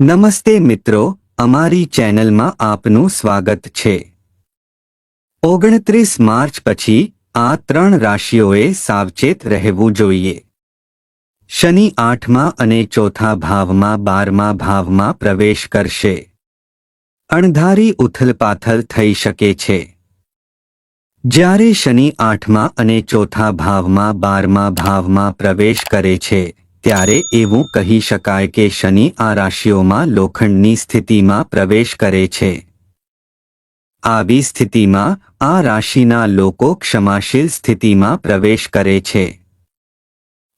નમસ્તે મિત્રો, અમારી ચેનલમાં આપનું સ્વાગત છે. ઓગણત્રીસ માર્ચ પછી આ ત્રણ રાશિઓએ સાવચેત રહેવું જોઈએ. શનિ આઠમા અને ચોથા ભાવમાં બારમા ભાવમાં પ્રવેશ કરશે. અણધારી ઉથલપાથલ થઈ શકે છે. જ્યારે શનિ આઠમા અને ચોથા ભાવમાં બારમા ભાવમાં પ્રવેશ કરે છે ત્યારે એવું કહી શકાય કે શનિ આ રાશિઓમાં લોખંડની સ્થિતિમાં પ્રવેશ કરે છે. આવી સ્થિતિમાં આ રાશિના લોકો ક્ષમાશીલ સ્થિતિમાં પ્રવેશ કરે છે.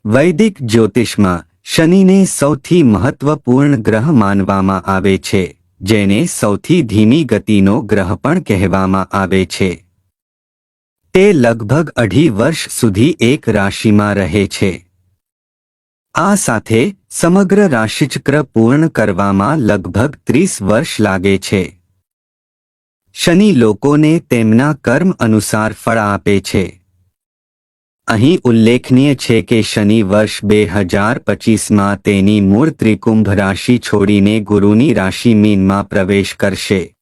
વૈદિક જ્યોતિષમાં શનિને સૌથી મહત્વપૂર્ણ ગ્રહ માનવામાં આવે છે, જેને સૌથી ધીમી ગતિનો ગ્રહ પણ કહેવામાં આવે છે. તે લગભગ અઢી વર્ષ સુધી એક રાશિમાં રહે છે. આ સાથે સમગ્ર રાશિચક્ર પૂર્ણ કરવામાં લગભગ ત્રીસ વર્ષ લાગે છે. શનિ લોકોને તેમના કર્મ અનુસાર ફળ આપે છે. અહીં ઉલ્લેખનીય છે કે શનિ વર્ષ બે હજાર પચીસમાં તેની મૂળ ત્રિકુંભ રાશિ છોડીને ગુરુની રાશિ મીનમાં પ્રવેશ કરશે.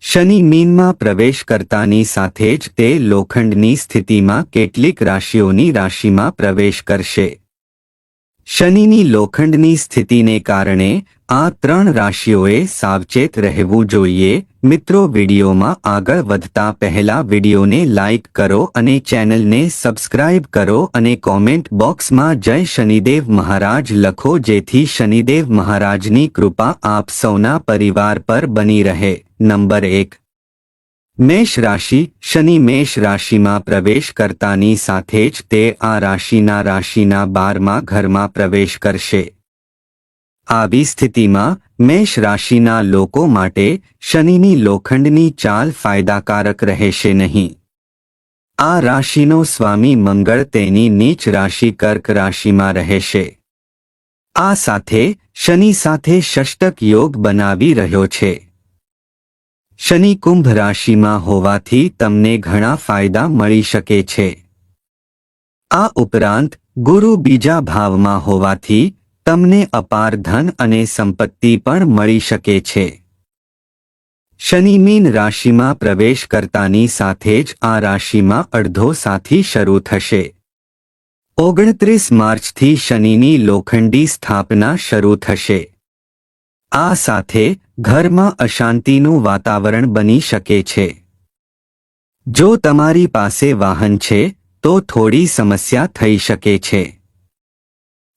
શનિ મીનમાં પ્રવેશ કરતાની સાથે જ તે લોખંડની સ્થિતિમાં કેટલીક રાશિઓની રાશિમાં પ્રવેશ કરશે. શનિની લોખંડની સ્થિતિને કારણે આ ત્રણ રાશિઓએ સાવચેત રહેવું જોઈએ. મિત્રો, વિડીયોમાં આગળ વધતા પહેલા વિડીયોને લાઇક કરો અને ચેનલને સબસ્ક્રાઇબ કરો અને કોમેન્ટ બોક્સમાં જય શનિદેવ મહારાજ લખો જેથી શનિદેવ મહારાજની કૃપા આપ સૌના પરિવાર પર બની રહે. નંબર એક મેષ રાશિ શનિ મેષ રાશિમાં પ્રવેશ કરતાની સાથે જ તે આ રાશિના રાશિના બારમા ઘરમાં પ્રવેશ કરશે. આવી સ્થિતિમાં મેષ રાશિના લોકો માટે શનિની લોખંડની ચાલ ફાયદાકારક રહેશે નહીં. આ રાશિનો સ્વામી મંગળ તેની નીચ રાશિ કર્ક રાશિમાં રહેશે. આ સાથે શનિ સાથે ષષ્ટક યોગ બનાવી રહ્યો છે. શનિ કુંભ રાશિમાં હોવાથી તમને ઘણા ફાયદા મળી શકે છે. આ ઉપરાંત, ગુરુ બીજા ભાવમાં હોવાથી તમને અપાર ધન અને સંપત્તિ પણ મળી શકે છે. શનિ મીન રાશિમાં પ્રવેશ કરતાની સાથે જ આ રાશિમાં અડધો સાથી શરૂ થશે. ઓગણત્રીસ માર્ચથી શનિની લોખંડી સ્થાપના શરૂ થશે. આ સાથે ઘરમાં અશાંતિનું વાતાવરણ બની શકે છે. જો તમારી પાસે વાહન છે, તો થોડી સમસ્યા થઈ શકે છે.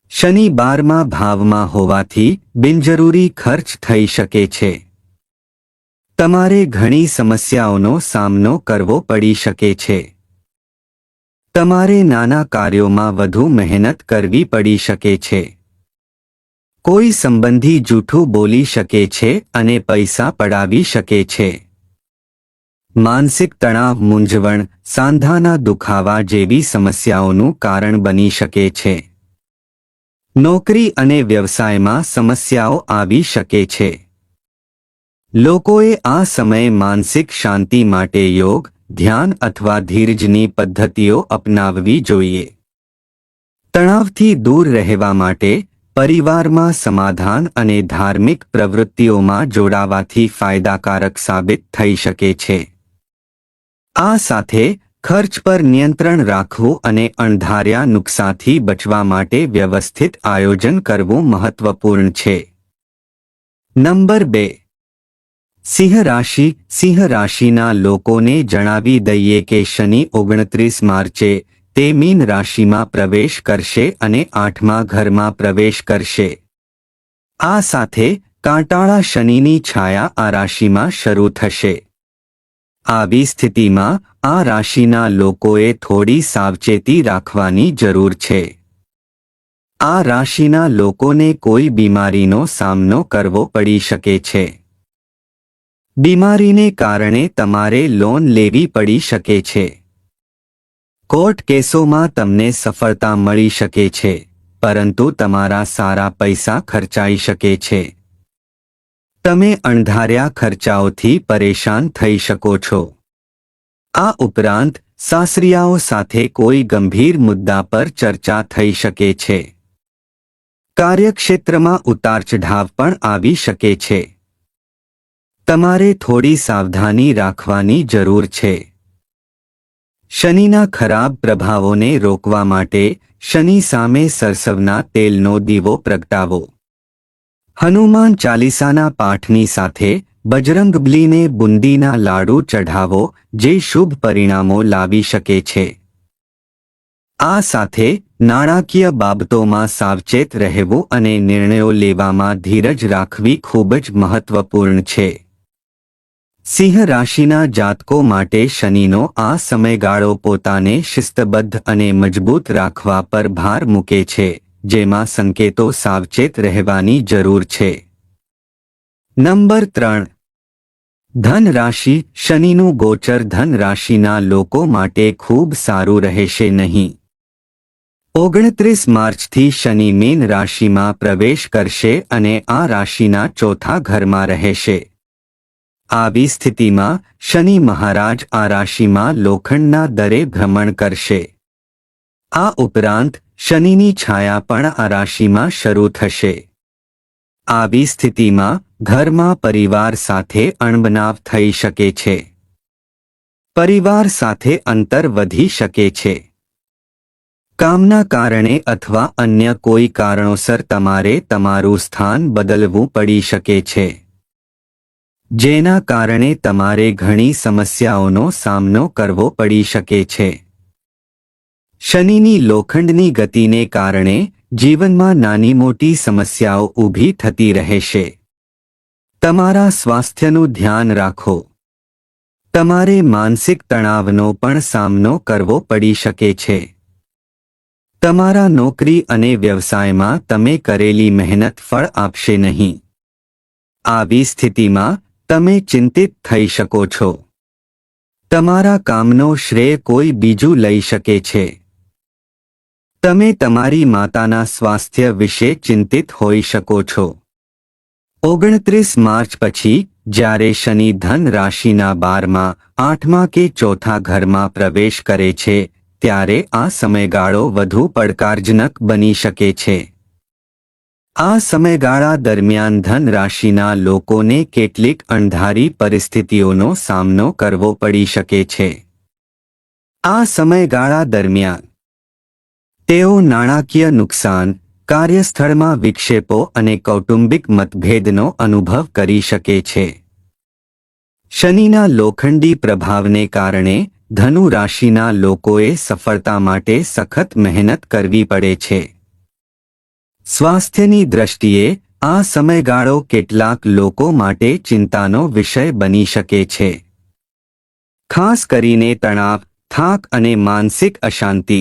શનિ બારમાં ભાવમાં હોવાથી બિનજરૂરી ખર્ચ થઈ શકે છે. તમારે ઘણી સમસ્યાઓનો સામનો કરવો પડી શકે છે. તમારે નાના કાર્યોમાં વધુ મહેનત કરવી પડી શકે છે. કોઈ સંબંધી જૂઠું બોલી શકે છે અને પૈસા પડાવી શકે છે. માનસિક તણાવ, મૂંઝવણ, સાંધાના દુખાવા જેવી સમસ્યાઓનું કારણ બની શકે છે. નોકરી અને વ્યવસાયમાં સમસ્યાઓ આવી શકે છે. લોકોએ આ સમયે માનસિક શાંતિ માટે યોગ, ધ્યાન અથવા ધીરજની પદ્ધતિઓ અપનાવવી જોઈએ. તણાવથી દૂર રહેવા માટે પરિવારમાં સમાધાન અને ધાર્મિક પ્રવૃત્તિઓમાં જોડાવાથી ફાયદાકારક સાબિત થઈ શકે છે. આ સાથે, ખર્ચ પર નિયંત્રણ રાખવું અને અણધાર્યા નુકસાનથી બચવા માટે વ્યવસ્થિત આયોજન કરવું મહત્વપૂર્ણ છે. નંબર બે. સિંહ રાશિ. સિંહ રાશિના લોકોને જણાવી દઈએ કે શનિ ઓગણત્રીસ માર્ચે તે મીન રાશિમાં પ્રવેશ કરશે અને આઠમા ઘરમાં પ્રવેશ કરશે. આ સાથે કાંટાળા શનિની છાયા આ રાશિમાં શરૂ થશે. આવી સ્થિતિમાં આ રાશિના લોકોએ થોડી સાવચેતી રાખવાની જરૂર છે. આ રાશિના લોકોને કોઈ બીમારીનો સામનો કરવો પડી શકે છે. બીમારીને કારણે તમારે લોન લેવી પડી શકે છે. કોર્ટ કેસોમાં તમને સફળતા મળી શકે છે, પરંતુ તમારા સારા પૈસા ખર્ચાઈ શકે છે. તમે અણધાર્યા ખર્ચાઓથી પરેશાન થઈ શકો છો. આ ઉપરાંત, સાસરિયાઓ સાથે કોઈ ગંભીર મુદ્દા પર ચર્ચા થઈ શકે છે. કાર્યક્ષેત્રમાં ઉતાર ચઢાવ પણ આવી શકે છે. તમારે થોડી સાવધાની રાખવાની જરૂર છે. શનિના ખરાબ પ્રભાવોને રોકવા માટે શનિ સામે સરસવના તેલનો દીવો પ્રગટાવો. હનુમાન ચાલીસાના પાઠની સાથે બજરંગબલીને બુંદીના લાડુ ચઢાવો, જે શુભ પરિણામો લાવી શકે છે. આ સાથે નાણાકીય બાબતોમાં સાવચેત રહેવું અને નિર્ણયો લેવામાં ધીરજ રાખવી ખૂબ જ મહત્વપૂર્ણ છે. સિંહ રાશિના જાતકો માટે શનિનો આ સમયગાળો પોતાને શિસ્તબદ્ધ અને મજબૂત રાખવા પર ભાર મૂકે છે, જેમાં સંકેતો સાવચેત રહેવાની જરૂર છે. નંબર ત્રણ. ધન રાશિ. શનિનું ગોચર ધન રાશિના લોકો માટે ખૂબ સારું રહેશે નહીં. ઓગણત્રીસ માર્ચથી શનિ મીન રાશિમાં પ્રવેશ કરશે અને આ રાશિના ચોથા ઘરમાં રહેશે. આવી સ્થિતિમાં શનિ મહારાજ આ રાશિમાં લોખંડના દરે ભ્રમણ કરશે. આ ઉપરાંત શનિની છાયા પણ આ રાશિમાં શરૂ થશે. આવી સ્થિતિમાં ઘરમાં પરિવાર સાથે અણબનાવ થઈ શકે છે. પરિવાર સાથે અંતર વધી શકે છે. કામના કારણે અથવા અન્ય કોઈ કારણોસર તમારે તમારું સ્થાન બદલવું પડી શકે છે. જેના કારણે તમારે ઘણી સમસ્યાઓનો સામનો કરવો પડી શકે છે. શનિની લોખંડની ગતિને કારણે જીવનમાં નાની મોટી સમસ્યાઓ ઊભી થતી રહેશે. તમારા સ્વાસ્થ્યનું ધ્યાન રાખો. તમારે માનસિક તણાવનો પણ સામનો કરવો પડી શકે છે. તમારા નોકરી અને વ્યવસાયમાં તમે કરેલી મહેનત ફળ આપશે નહીં. આવી સ્થિતિમાં તમે ચિંતિત થઈ શકો છો. તમારા કામનો શ્રેય કોઈ બીજું લઈ શકે છે. તમે તમારી માતાના સ્વાસ્થ્ય વિશે ચિંતિત હોઈ શકો છો. ઓગણત્રીસ માર્ચ પછી, જ્યારે શનિ ધન રાશિના બારમાં, આઠમા કે ચોથા ઘરમાં પ્રવેશ કરે છે, ત્યારે આ સમયગાળો વધુ પડકારજનક બની શકે છે. આ સમયગાળા દરમિયાન ધન રાશિના લોકોને કેટલીક અણધારી પરિસ્થિતિઓનો સામનો કરવો પડી શકે છે. આ સમયગાળા દરમિયાન, તેઓ નાણાકીય નુકસાન, કાર્યસ્થળમાં વિક્ષેપો અને કૌટુંબિક મતભેદનો અનુભવ કરી શકે છે. શનિના લોખંડી પ્રભાવને કારણે ધનુ રાશિના લોકોએ સફળતા માટે સખત મહેનત કરવી પડે છે. સ્વાસ્થ્યની દ્રષ્ટિએ આ સમયગાળો કેટલાક લોકો માટે ચિંતાનો વિષય બની શકે છે. ખાસ કરીને તણાવ, થાક અને માનસિક અશાંતિ.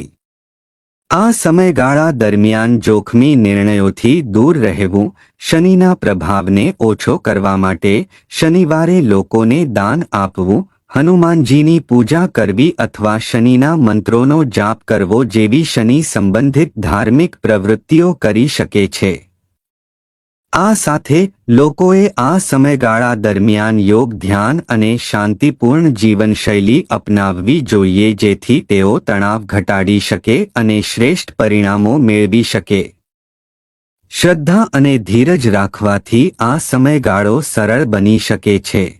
આ સમયગાળા દરમિયાન જોખમી નિર્ણયોથી દૂર રહેવું શનિના પ્રભાવને ઓછો કરવા માટે શનિવારે લોકોને દાન આપવું હનુમાનજીની પૂજા કરવી અથવા શનિના મંત્રોનો જાપ કરવો જેવી શનિ સંબંધિત ધાર્મિક પ્રવૃત્તિઓ કરી શકે છે. આ સાથે લોકોએ આ સમયગાળા દરમિયાન યોગ, ધ્યાન અને શાંતિપૂર્ણ જીવનશૈલી અપનાવવી જોઈએ જેથી તેઓ તણાવ ઘટાડી શકે અને શ્રેષ્ઠ પરિણામો મેળવી શકે. શ્રદ્ધા અને ધીરજ રાખવાથી આ સમયગાળો સરળ બની શકે છે.